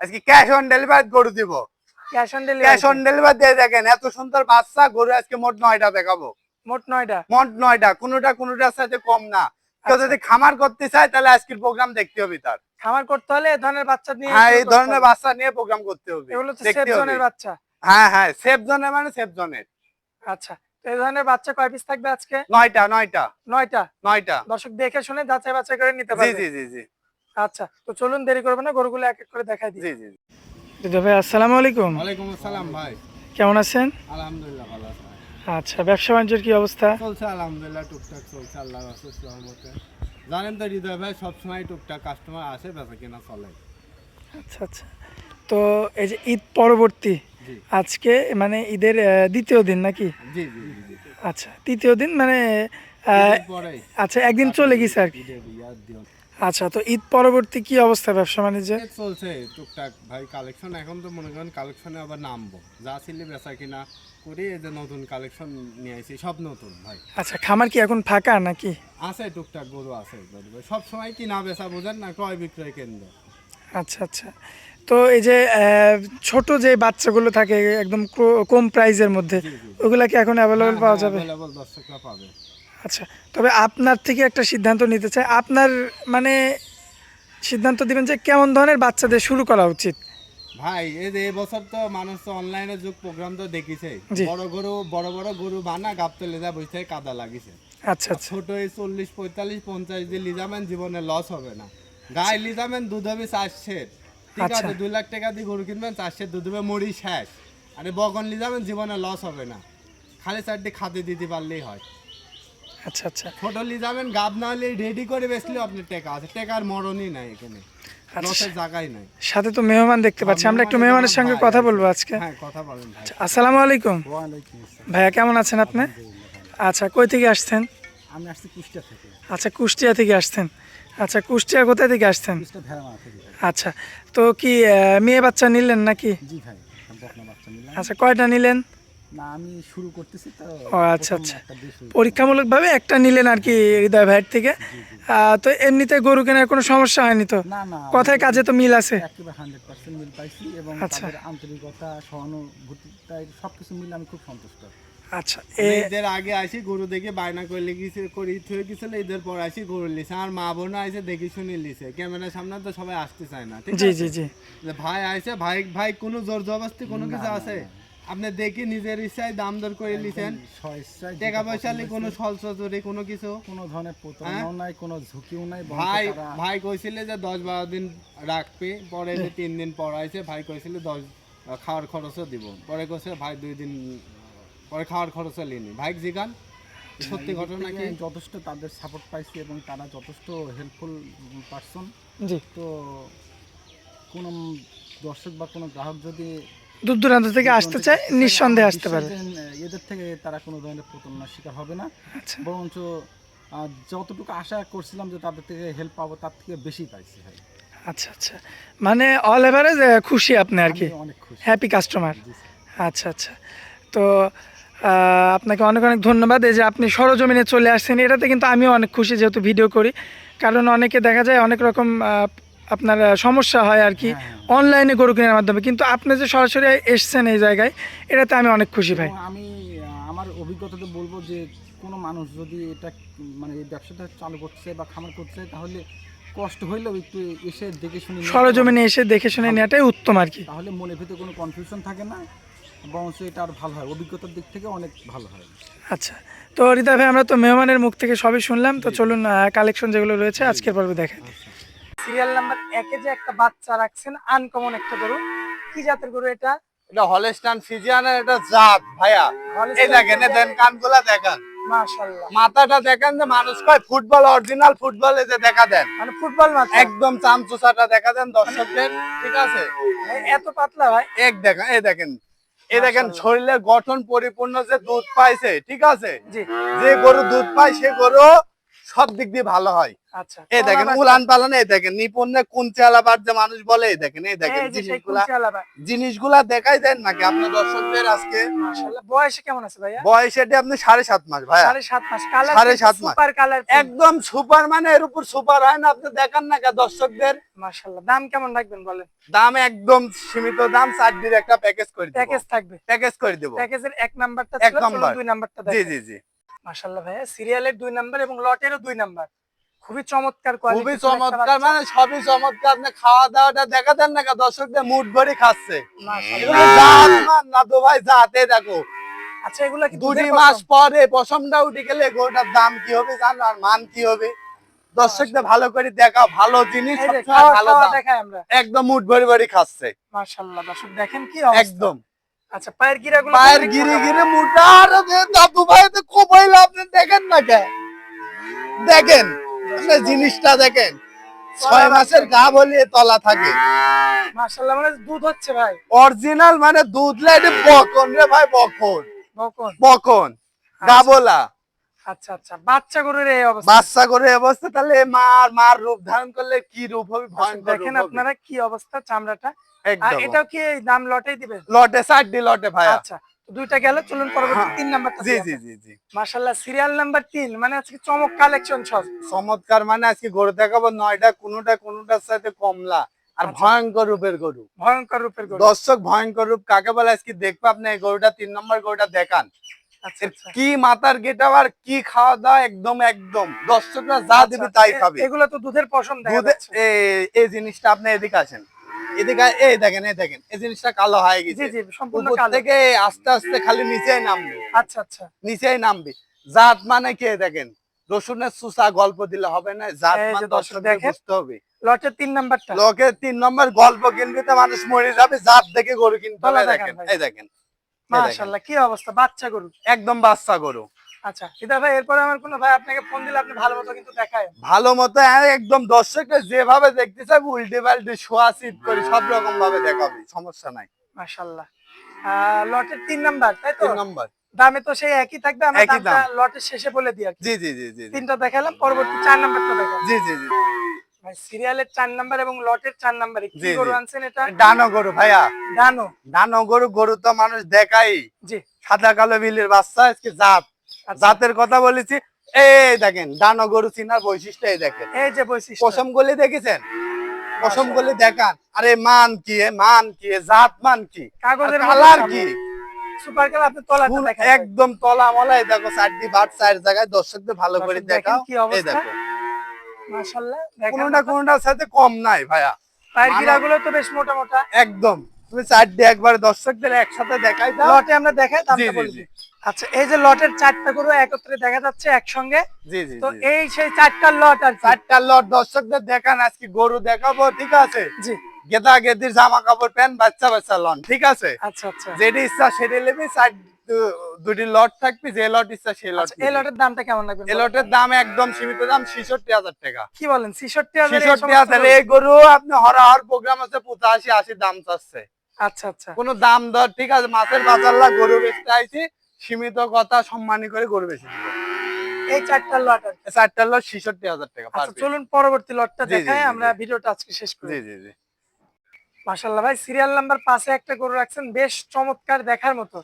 আজকে cash on delivery গরু দিব। Cash on delivery cash on delivery দিয়ে দেখেন এত সুন্দর বাচ্চা গরু আজকে মোট নয়টা দেখাবো। মোট নয়টা? মোট নয়টা কোনোটা কোনোটার সাথে কম না। কেউ আচ্ছা। যদি খামার করতে চায় তাহলে আজকের প্রোগ্রাম দেখতে হবে তার। খামার করতে হলে ধরনের বাচ্চা নিয়ে হ্যাঁ এই ধরনের বাচ্চা নিয়ে প্রোগ্রাম করতে হবে। এগুলো তো সেফ জোনের বাচ্চা। হ্যাঁ হ্যাঁ সেফ জোনের মানে সেফ জোনের আচ্ছা এই ধরনের বাচ্চা কয় পিস থাকবে আজকে? নয়টা নয়টা। নয়টা? নয়টা। দর্শক দেখে শুনে যাচাই বাছাই করে নিতে জি পারবে। জি জি জি। আচ্ছা তো চলুন দেরি করব না গরুগুলো এক এক করে দেখাই দিই। জি জি দিদা ভাই আসসালামু আলাইকুম। ওয়ালাইকুম আসসালাম ভাই। কেমন আছেন? আলহামদুলিল্লাহ ভালো আছি আচ্ছা ব্যবসা বাণিজ্যের কি অবস্থা? চলছে আলহামদুলিল্লাহ টুকটাক চলছে আল্লাহ রাসুল রহমতে জানেন তো হৃদয় ভাই সবসময় টুকটাক কাস্টমার আসে বেচা কিনা চলে। আচ্ছা আচ্ছা। তো এই যে ঈদ পরবর্তী আজকে মানে ঈদের দ্বিতীয় দিন নাকি? জি জি আচ্ছা তৃতীয় দিন মানে আচ্ছা একদিন চলে গেছে আর কি। আচ্ছা তো ঈদ পরবর্তী কি অবস্থা ব্যবসা বাণিজ্যে? চলছে টুকটাক। ভাই কালেকশন এখন তো মনে করেন কালেকশনে আবার নামবো। যা ছিল বেচা কিনা করি এই যে নতুন কালেকশন নিয়ে আসি সব নতুন ভাই। আচ্ছা খামার কি এখন ফাঁকা নাকি? আছে টুকটাক গরু আছে সব সময় কি না বেচা বোঝেন না ক্রয় বিক্রয় কেন্দ্র। আচ্ছা আচ্ছা। তো এই যে ছোট যে বাচ্চাগুলো থাকে একদম কম প্রাইজের মধ্যে। ওগুলা কি এখন অ্যাভেলেবল পাওয়া যাবে? অ্যাভেলেবল দর্শকরা পাবে। আচ্ছা তবে আপনার থেকে একটা সিদ্ধান্ত নিতে চাই। আপনার মানে সিদ্ধান্ত দিবেন যে কেমন ধরনের বাচ্চাদের শুরু করা উচিত? ভাই এই যে এবছর তো মানুষ তো অনলাইনে যুগ প্রোগ্রাম তো দেখিছে। বড় গরু বড় বড় গরু বানা গাবতলে যা বসে কাদা লাগিছে। আচ্ছা আচ্ছা। ছোট এই চল্লিশ পঁয়তাল্লিশ পঞ্চাশ দিয়ে লিজামেন জীবনে লস হবে না। গায়ে লিজামেন দুধ হবে চারশের ঠিক আচ্ছা। আছে দুই লাখ টাকা দিয়ে গরু কিনবেন চারশের দুধ হবে মরি শেষ। আরে বগন লিজামেন জীবনে লস হবে না। খালি চারটি খাতে দিতে পারলেই হয়। আচ্ছা আচ্ছা। ছোট লিজামেন গাব না হলে রেডি করে বেচলে আপনার টাকা আছে। টাকার মরণই নাই এখানে। আচ্ছা। সাথে তো মেহমান দেখতে পাচ্ছি। আমরা একটু মেহমানের সঙ্গে কথা বলব আজকে। হ্যাঁ কথা ভাই। আসসালামু আলাইকুম। ভাইয়া কেমন আছেন আপনি? আচ্ছা কই থেকে আসছেন? আমি আসছি কুষ্টিয়া থেকে। আচ্ছা কুষ্টিয়া থেকে আসছেন। আচ্ছা কুষ্টিয়া কোথায় থেকে আসছেন? আচ্ছা তো কি মেয়ে বাচ্চা নিলেন নাকি? আচ্ছা কয়টা নিলেন? না আমি শুরু করতেছি তো ও আচ্ছা আচ্ছা। একটা পরীক্ষামূলকভাবে একটা নিলেন আর কি হৃদয় ভাইয়ের থেকে। তো এমনিতে গরু কেনার কোনো সমস্যা হয়নি তো? না না কথায় কাজে তো মিল আছে। একেবারে হান্ড্রেড পার্সেন্ট মিল পাইছি এবং আচ্ছা। তাদের আন্তরিকতা সহানুভূতিটা সব কিছু মিলে আমি খুব সন্তুষ্ট। আচ্ছা এ আগে আসি গরু দেখে বায়না করে লেগেছে করে থয়ে গেছিল ঈদের পর আসি গরু লিছে। আমার মা বোন আইসে দেখে শুনে লিছে। ক্যামেরার সামনে তো সবাই আসতে চায় না জি আছে? জি জি। ভাই আইসে ভাই ভাই কোনো জোর জবরদস্তি কোনো কিছু আছে? আপনি দেখি নিজের ইচ্ছায় দাম দর করে লিছেন। টাকা পয়সা লি কোনো সলসরি কোনো কিছু? কোনো ধরনের হ্যাঁ? প্রতারণাও নাই কোনো ঝুঁকিও নাই ভাই ভাই কইছিল যে দশ বারো দিন রাখবে পরে যে তিন দিন পর আইছে ভাই কইছিল দশ খাওয়ার খরচও দিব। পরে কইছে ভাই দুই দিন পরে খাওয়ার খরচও লিনি। ভাই জিগান সত্যি ঘটনা কি? যথেষ্ট তাদের সাপোর্ট পাইছি এবং তারা যথেষ্ট হেল্পফুল পারসন জি। তো কোনো দর্শক বা কোনো গ্রাহক যদি দূর দূরান্ত থেকে আসতে চায় নিঃসন্দেহে আসতে পারে। এদের থেকে তারা কোনো ধরনের প্রতারণার শিকার হবে না। আচ্ছা। বরঞ্চ যতটুকু আশা করছিলাম যে তাদের থেকে হেল্প পাবো তার থেকে বেশি পাইছি ভাই। আচ্ছা আচ্ছা। মানে অল এভারেজ খুশি আপনি আর কি? হ্যাপি কাস্টমার আচ্ছা আচ্ছা। তো আপনাকে অনেক অনেক ধন্যবাদ। এই যে আপনি সরজমিনে চলে আসছেন এটাতে কিন্তু আমিও অনেক খুশি যেহেতু ভিডিও করি। কারণ অনেকে দেখা যায় অনেক রকম আপনার সমস্যা হয় আর কি হ্যাঁ, অনলাইনে গরু কেনার মাধ্যমে। কিন্তু আপনি যে সরাসরি এসছেন এই জায়গায় এটাতে আমি অনেক খুশি ভাই। আমি আমার অভিজ্ঞতাতে বলব যে কোনো মানুষ যদি এটা মানে এই ব্যবসাটা চালু করছে বা খামার করছে তাহলে কষ্ট হইলেও একটু এসে দেখে শুনে সরজমিনে এসে দেখে শুনে নেওয়াটাই উত্তম আর কি। তাহলে মনের ভিতরে কোনো কনফিউশন থাকে না বরঞ্চ এটা আর ভালো হয়। অভিজ্ঞতার দিক থেকে অনেক ভালো হয়। আচ্ছা তো হৃদয় ভাই আমরা তো মেহমানের মুখ থেকে সবই শুনলাম। তো চলুন কালেকশন যেগুলো রয়েছে আজকের পর্বে দেখাই। সিরিয়াল নাম্বার একে যে একটা বাচ্চা রাখছেন আনকমন একটা গরু। কি জাতের গরু এটা? এটা হলস্টান ফিজিয়ানের এটা জাত ভাইয়া। এই দেখেন দেন কানগুলা দেখেন। মাথাটা দেখেন যে মানুষ কয় ফুটবল অরিজিনাল ফুটবল যে দেখা দেন। মানে ফুটবল একদম চামচুসাটা দেখা দেন দর্শকদের ঠিক আছে? এত পাতলা ভাই। এক দেখেন এই দেখেন এই দেখেন শরীরের গঠন পরিপূর্ণ যে দুধ পাইছে ঠিক আছে? যে গরু দুধ পায় সে গরু সব দিক দিয়ে ভালো হয়। আচ্ছা। এই দেখেন উলান পালান এই দেখেন নিপুণে কুঞ্চে আলাবার যে মানুষ বলে এই দেখেন এই দেখেন জিনিসগুলা জিনিসগুলা দেখাই দেন নাকি আপনার দর্শকদের আজকে? বয়সে কেমন আছে ভাইয়া? বয়স এটি আপনি সাড়ে সাত মাস ভাইয়া। সাড়ে সাত মাস। কালার সাড়ে সাত মাস। সুপার কালার একদম সুপার মানে এর উপর সুপার হয় না আপনি দেখান না কে দর্শকদের? মাশাআল্লাহ। দাম কেমন রাখবেন বলেন? দাম একদম সীমিত দাম চারটির একটা প্যাকেজ করে দিব। প্যাকেজ থাকবে। প্যাকেজ করে দেব। প্যাকেজের এক নাম্বারটা ছিল নাম্বার। দুই নাম্বারটা জি জি জি। মাশাআল্লাহ ভাইয়া। সিরিয়ালের দুই নাম্বার এবং লটেরও দুই নাম্বার। খুবই চমৎকার খুবই চমৎকার মানে সবই চমৎকার। আপনি খাওয়া দাওয়াটা দেখা দেন না দর্শকদের মুড ভরে খাচ্ছে। না তো ভাই জাতে দেখো। আচ্ছা এগুলা কি দুধের মাস? পরে পশমটা উঠে গেলে গরুটার দাম কি হবে জানো? আর মান কি হবে? দর্শকদের ভালো করে দেখা ভালো জিনিস ভালো। দেখাই আমরা। একদম মুড ভরে ভরে খাচ্ছে। মাশাআল্লাহ দর্শক দেখেন কি একদম। আচ্ছা পায়ের গিরাগুলো পায়ের গিরে গিরে মোটা আর দাদু ভাই তো কোপাইলে আপনি দেখেন না কে? দেখেন আপনি জিনিসটা দেখেন। ছয় মাসের গা বলিয়ে তলা থাকে। মাশাআল্লাহ মানে দুধ হচ্ছে ভাই। অরিজিনাল মানে দুধ লাইটে বকন রে ভাই বকন। বকন। বকন। গাবলা। আচ্ছা আচ্ছা। বাচ্চা গরুর এই অবস্থা। বাচ্চা এই অবস্থা তাহলে মার মার রূপ ধারণ করলে কি রূপ হবে? ভয়ঙ্কর দেখেন আপনারা কি অবস্থা চামড়াটা। আর একদম। এটাও কি দাম লটেই দিবেন লটে লটে ভাইয়া। আচ্ছা দুইটা গেল চলুন পরবর্তী হ্যাঁ। তিন নাম্বারটা জি জি জি জি। মাশাআল্লাহ সিরিয়াল নাম্বার তিন মানে আজকে চমক কালেকশন সব। চমৎকার মানে আজকে গরু দেখাবো নয়টা কোনোটা কোনোটার সাথে কমলা। আর আচ্ছা। ভয়ঙ্কর রূপের গরু। ভয়ঙ্কর রূপের গরু। দর্শক ভয়ঙ্কর রূপ কাকে বলে আজকে দেখব আপনি এই গরুটা তিন নম্বর গরুটা দেখান। আচ্ছা আচ্ছা কি মাথার গেটা আর কি খাওয়া দাওয়া একদম একদম। দর্শকরা যা দিবে আচ্ছা, তাই খাবে। এগুলো তো দুধের পশম এই- জিনিসটা আপনি এদিকে আসেন। এদিকে এই দেখেন এই দেখেন এই জিনিসটা কালো হয়ে গেছে। থেকে আস্তে আস্তে খালি নিচেই নামবে। আচ্ছা আচ্ছা। নিচেই নামবে। জাত মানে কে দেখেন? রসুনের সুসা গল্প দিলে হবে না জাত মানে দর্শকদের বুঝতে হবে। লটের তিন নাম্বারটা। লোকে তিন নম্বর গল্প কিনবে তো মানুষ মরে যাবে জাত দেখে গরু কিনতে দেখেন এই দেখেন। মাশাআল্লাহ কি অবস্থা? বাচ্চা গরু? একদম বাচ্চা গরু। আচ্ছা এটা ভাই এরপরে আমার কোনো ভাই আপনাকে ফোন দিলে আপনি ভালো মতো কিন্তু দেখায়। ভালো মতো হ্যাঁ, একদম দর্শকরা যেভাবে দেখতে চাই উল্টে পাল্টে শোয়া সিট করি সব রকম ভাবে দেখাবে সমস্যা নাই। মাশাআল্লাহ। লটের তিন নাম্বার তাই তো? তিন নম্বর। দামে তো সেই একই থাকবে আমরা দামটা লটের শেষে বলে দিই জি জি জি জি জি। তিনটা দেখালাম পরবর্তী চার নাম্বারটা দেখালাম জি জি জি। ভাই সিরিয়ালের চার নাম্বার এবং লটের চার নাম্বারে কি গরু আনছেন এটা? ডানো গরু ভাইয়া। ডানো। ডানো গরু গরু তো মানুষ দেখাই। জি। সাদা কালো বিলের বাচ্চা আজকে জাত। আচ্ছা। জাতের কথা বলেছি। এই দেখেন ডানো গরু চিনার বৈশিষ্ট্য এই দেখেন। এই যে বৈশিষ্ট্য। পশম গলি দেখেছেন? পশম গলি দেখান। আরে মান কি মান কি জাত মান কি? কাগজের কালার কি? সুপার কালার আপনি তলাটা দেখেন একদম তলা মলা এই দেখো চারটি বাট চার জায়গায় দর্শকদের ভালো করে দেখাও। এই। দেখো। মাশাআল্লাহ দেখেন কোনোটা কোনোটার সাথে কম নাই ভাইয়া। পায়ের মানে- তো বেশ মোটা মোটা একদম। তুমি চারটি একবার দর্শকদের একসাথে দেখাই দাও। লটে আমরা দেখাই দামটা জি বলে। জি। দিই। আচ্ছা এই যে লটের চারটা গরু একত্রে দেখা যাচ্ছে একসঙ্গে। জি জি তো এই সেই চারটা লট আর চারটা লট দর্শকদের দেখান আজকে গরু দেখাবো ঠিক আছে? জি। গেদা গেদির জামা কাপড় প্যান্ট বাচ্চা বাচ্চা লন ঠিক আছে? আচ্ছা আচ্ছা। যেটি ইচ্ছা সেটি নেবে চার দুটি লট থাকবে যে লট ইচ্ছা সেই লট আচ্ছা, এই লটের দামটা কেমন লাগবে এই লটের দাম একদম সীমিত দাম ছিষট্টি হাজার টাকা। কি বলেন ছিষট্টি হাজার এই ছিষট্টি হাজার গরু? আপনি হরহর প্রোগ্রাম আছে পঁচাশি আশি দাম চাচ্ছে। আচ্ছা আচ্ছা। কোনো দাম দর ঠিক আছে মাছের বাজারলা গরু বেচতে আইছি সীমিত কথা সম্মানী করে গরু দিব। এই চারটা লট। চারটার লট ছিষট্টি হাজার টাকা আচ্ছা চলুন পরবর্তী লটটা দেখাই আমরা ভিডিওটা আজকে শেষ করি। জি জি জি। মাশাআল্লাহ ভাই সিরিয়াল নাম্বার একটা গরু রাখছেন বেশ চমৎকার দেখার মতো।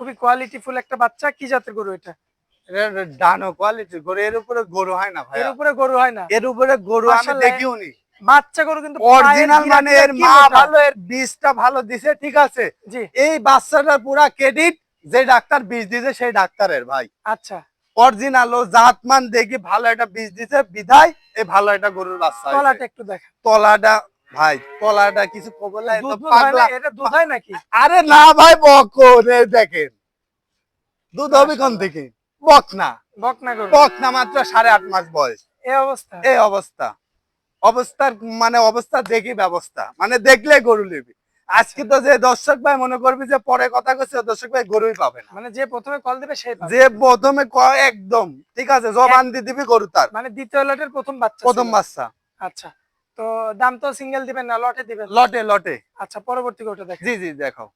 খুবই কোয়ালিটিফুল একটা বাচ্চা কি জাতের গরু এটা? এটা ডানো কোয়ালিটি গরু এর উপরে গরু হয় না ভাই এর উপরে গরু হয় না? এর উপরে গরু আমি দেখিও নি বাচ্চা গরু কিন্তু অরিজিনাল মানে এর মা ভালো এর বীজটা ভালো দিছে ঠিক আছে? এই বাচ্চাটার পুরা ক্রেডিট যে ডাক্তার বীজ দিছে সেই ডাক্তারের ভাই। আচ্ছা। অরিজিনাল ও জাতমান দেখি ভালো একটা বীজ দিছে বিধায় এই ভালো একটা গরুর বাচ্চা তলাটা একটু দেখা তলাটা ভাই কিছু কবলা এটা দুধ হয় নাকি? আরে না ভাই এই দেখেন। দুধ হবে কোন থেকে? বক না। বক না গরু। বক না মাত্র সাড়ে আট মাস বয়স। এই অবস্থা। এই অবস্থা। অবস্থার মানে অবস্থা দেখি ব্যবস্থা। মানে দেখলে গরু নেবে। আজকে তো যে দর্শক ভাই মনে করবি যে পরে কথা করছে দর্শক ভাই গরুই পাবে না। মানে যে প্রথমে কল দিবে পাবে। যে প্রথমে একদম ঠিক আছে জবান দিয়ে দিবি গরু তার। মানে দ্বিতীয় লটের প্রথম বাচ্চা প্রথম বাচ্চা। আচ্ছা। তো দাম তো সিঙ্গেল দিবেন না লটে দিবেন? লটে লটে। আচ্ছা পরবর্তী গরুটা দেখেন। জি জি দেখাও।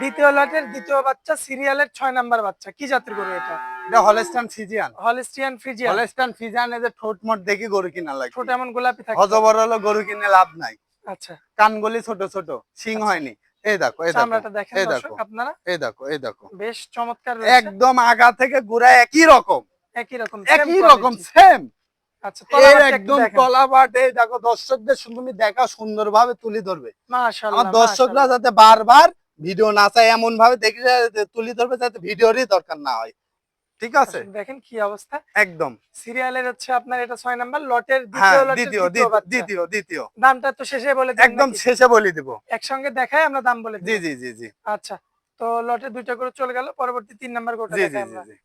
দ্বিতীয় লটের দ্বিতীয় বাচ্চা সিরিয়ালের ছয় নাম্বার বাচ্চা। কি জাতের গরু এটা? এটা Holstein Friesian. Holstein Friesian Holstein Friesian এই যে ঠোঁট মোট দেখি গরু কিনা লাগে। ছোট এমন গোলাপি থাকে। হজবর হলো গরু কিনে লাভ নাই। আচ্ছা। কানগুলি ছোট ছোট। শিং হয়নি। এই দেখো এই দেখো। চামড়াটা দেখেন এই দর্শক আপনারা? এই দেখো এই দেখো। বেশ চমৎকার একদম আগা থেকে গুড়া একই রকম। একই রকম একই রকম সেম আচ্ছা এই তলাবারটা একটু একদম দেখেন। দেখো দর্শকদের তুমি দেখা সুন্দর তুলে ধরবে। আমার দর্শকরা যাতে বারবার ভিডিও না চায় এমন ভাবে দেখে তুলে ধরবে যাতে ভিডিওরই দরকার না হয়। ঠিক আছে? দেখেন কি অবস্থা। একদম। সিরিয়ালের হচ্ছে আপনার এটা ছয় নাম্বার লটের হ্যাঁ দ্বিতীয় দ্বিতীয় দ্বিতীয় দ্বিতীয় দামটা তো শেষে বলে একদম শেষে বলে দিব। একসঙ্গে দেখাই আমরা দাম বলে জি দিই জি জি জি। আচ্ছা তো লটের দুইটা করে চলে গেল পরবর্তী তিন নাম্বার দেখাই আমরা। জি।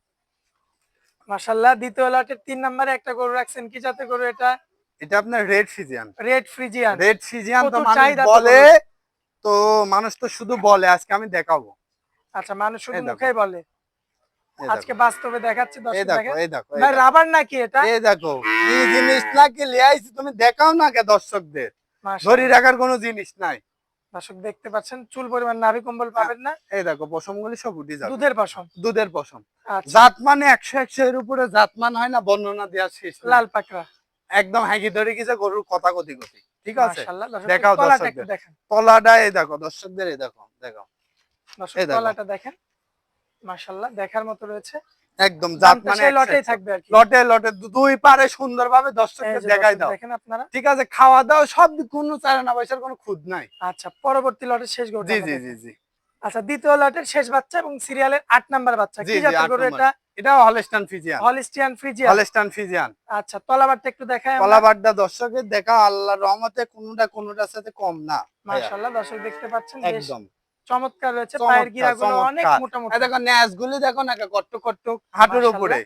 মাশাআল্লাহ দ্বিতীয় লটের তিন নাম্বারে একটা গরু রাখছেন কি জাতের গরু এটা? এটা আপনার red Friesian red Friesian. Red Friesian তো মানুষ বলে তো মানুষ তো শুধু বলে আজকে আমি দেখাবো। আচ্ছা মানুষ শুধু মুখেই বলে। আজকে বাস্তবে দেখাচ্ছি দর্শক দেখো দেখেন এই দেখো ভাই রাবার নাকি এটা? এই দেখো কি জিনিস নাকি লিয়াইছি তুমি দেখাও না কে দর্শকদের। ধরি রাখার কোনো জিনিস নাই। দর্শক দেখতে পাচ্ছেন চুল পরিমাণ নাভি কম্বল পাবেন না। এই দেখো পশমগুলি সব উঠে যাবে। দুধের পশম। দুধের পশম। আচ্ছা। জাত মানে একশো একশো এর উপরে জাতমান হয় না বর্ণনা দেওয়া শেষ লাল পাকড়া। একদম হ্যাঁকি ধরে গেছে গরুর কথা গতি গতি। ঠিক আছে? দেখাও তলাটা দর্শকদের। তলাটা এই দেখো দর্শকদের এই দেখো দেখো। তলাটা দেখেন। মাশাআল্লাহ দেখার মতো রয়েছে। একদম জাত মানে। থাকবে আর লটে লটে দুই পারে সুন্দরভাবে এই দর্শকদের দেখাই দাও। দেখেন আপনারা। ঠিক আছে খাওয়া দাওয়া সব কোনো চায় না পয়সার কোনো খুদ নাই। আচ্ছা পরবর্তী লটের শেষ জি জি জি জি। আচ্ছা দ্বিতীয় লটের শেষ বাচ্চা এবং সিরিয়ালের আট নাম্বার বাচ্চা। কি জাতের গরু এটা? এটা হলেস্টান ফিজিয়ান হলিস্টিয়ান হলেস্টান ফিজিয়ান আচ্ছা তলাবারটা একটু আমরা। কলাবাড্ডা দর্শকের দেখা আল্লাহর রহমতে কোনোটা কোনোটার সাথে কম না। মাশাআল্লাহ দর্শক দেখতে পাচ্ছেন একদম। চমৎকার রয়েছে পায়ের গিরাগুলো অনেক চমৎকার। মোটা এই মোটা দেখো ন্যাশগুলি দেখো না কট্ট কট্ট। হাঁটুর উপরে।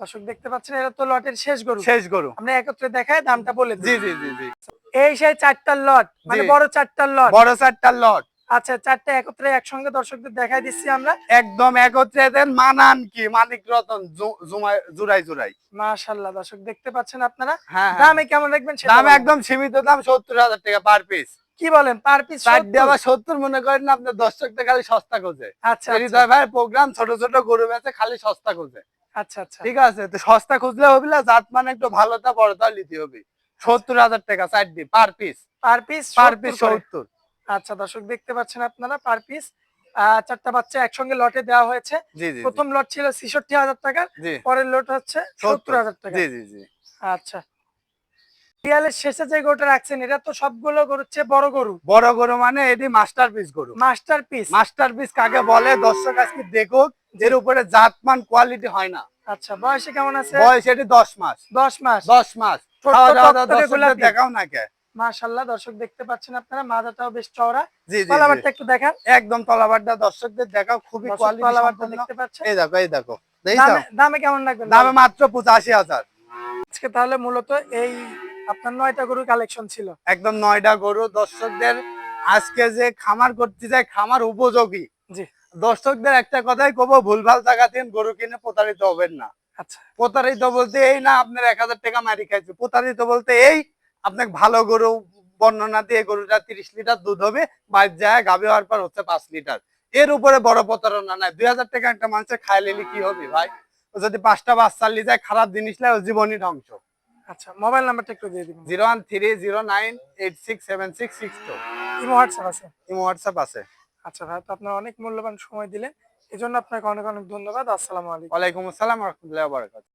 দর্শক দেখতে পাচ্ছেন এটা তো লটের শেষ গরু। শেষ গরু। আমরা একত্রে দেখাই দামটা বলে জি জি জি জি। এই সেই চারটার লট মানে বড় চারটার লট। বড় চারটার লট। আচ্ছা চারটা একত্রে একসঙ্গে দর্শকদের দেখাই দিচ্ছি আমরা। একদম একত্রে মানান কি মানিক রতন জু- জুমাই- জুরাই জুরাই। মাশাআল্লাহ দর্শক দেখতে পাচ্ছেন আপনারা। হ্যাঁ হ্যাঁ। দামে কেমন রাখবেন সেটা দাম একদম সীমিত দাম সত্তর হাজার টাকা পার পিস কি বলেন? পার পিস আবার সত্তর? মনে করেন আপনার দর্শকদের খালি সস্তা খোঁজে। আচ্ছা হৃদয় ভাইয়ের প্রোগ্রাম ছোট ছোট গরু বেচে খালি সস্তা খোঁজে। আচ্ছা আচ্ছা। ঠিক আছে? তো সস্তা খুঁজলে হবে না জাত মানে একটু ভালোটা বড়টা নিতে হবে। সত্তর হাজার টাকা চার দিয়ে per piece per piece per piece সত্তর। আচ্ছা দর্শক দেখতে পাচ্ছেন আপনারা পার পিস চারটা বাচ্চা একসঙ্গে লটে দেওয়া হয়েছে। প্রথম লট ছিল ছেষট্টি হাজার টাকার জি। পরের লট হচ্ছে সত্তর সত্তর। হাজার টাকা জি জি জি। আচ্ছা। রিয়ালের শেষে যে গরুটা রাখছেন এটা তো সবগুলো গরুর চেয়ে বড় গরু। বড় গরু মানে এটি মাস্টার পিস গরু। মাস্টার পিস মাস্টার পিস কাকে বলে? দর্শক আজকে দেখুক এর উপরে জাতমান কোয়ালিটি হয় না। আচ্ছা বয়সে কেমন আছে? বয়স এটি দশ মাস। দশ মাস। দশ মাস। দেখাও না কে? মাশাল্লাহ দর্শক দেখতে পাচ্ছেন আপনারা মাথাটাও বেশ চওড়া। তলাবারটা একটু দেখান। একদম তলাবারটা দর্শকদের দেখাও খুবই কোয়ালিটি তলাবারটা দেখতে পাচ্ছেন? এই দেখো এই দেখো। দামে কেমন রাখবেন দামে মাত্র পঁচাশি হাজার। আজকে তাহলে মূলত এই আপনার নয়টা গরু কালেকশন ছিল? একদম নয়টা গরু। দর্শকদের আজকে যে খামার করতে যায় খামার উপযোগী। জি। দর্শকদের একটা কথাই কব ভুলভাল টাকা দিন গরু কিনে প্রতারিত হবেন না। আচ্ছা। প্রতারিত বলতে এই না আপনার এক হাজার টাকা মারি খাইছে। প্রতারিত বলতে এই আপনাকে ভালো গরু বর্ণনা দিয়ে গরুটা তিরিশ লিটার দুধ হবে বাইর যায় গাভী হওয়ার পর হচ্ছে পাঁচ লিটার। এর উপরে বড় প্রতারণা নাই। দুই হাজার টাকা একটা মানুষের খাই লিলি কি হবে ভাই? যদি পাঁচটা বাচ্চা নিয়ে যায় খারাপ জিনিস ও জীবনই ধ্বংস। আচ্ছা মোবাইল নাম্বারটা একটু দিয়ে দিবেন। Zero one three zero nine eight six seven six six two. Imo WhatsApp আছে? ইমো হোয়াটসঅ্যাপ আছে। আচ্ছা ভাই তো আপনার অনেক মূল্যবান সময় দিলেন। জন্য আপনাকে অনেক অনেক ধন্যবাদ। আসসালামু আলাইকুম। ওয়ালাইকুম আসসালাম রহমতুল্লাহ বারকাত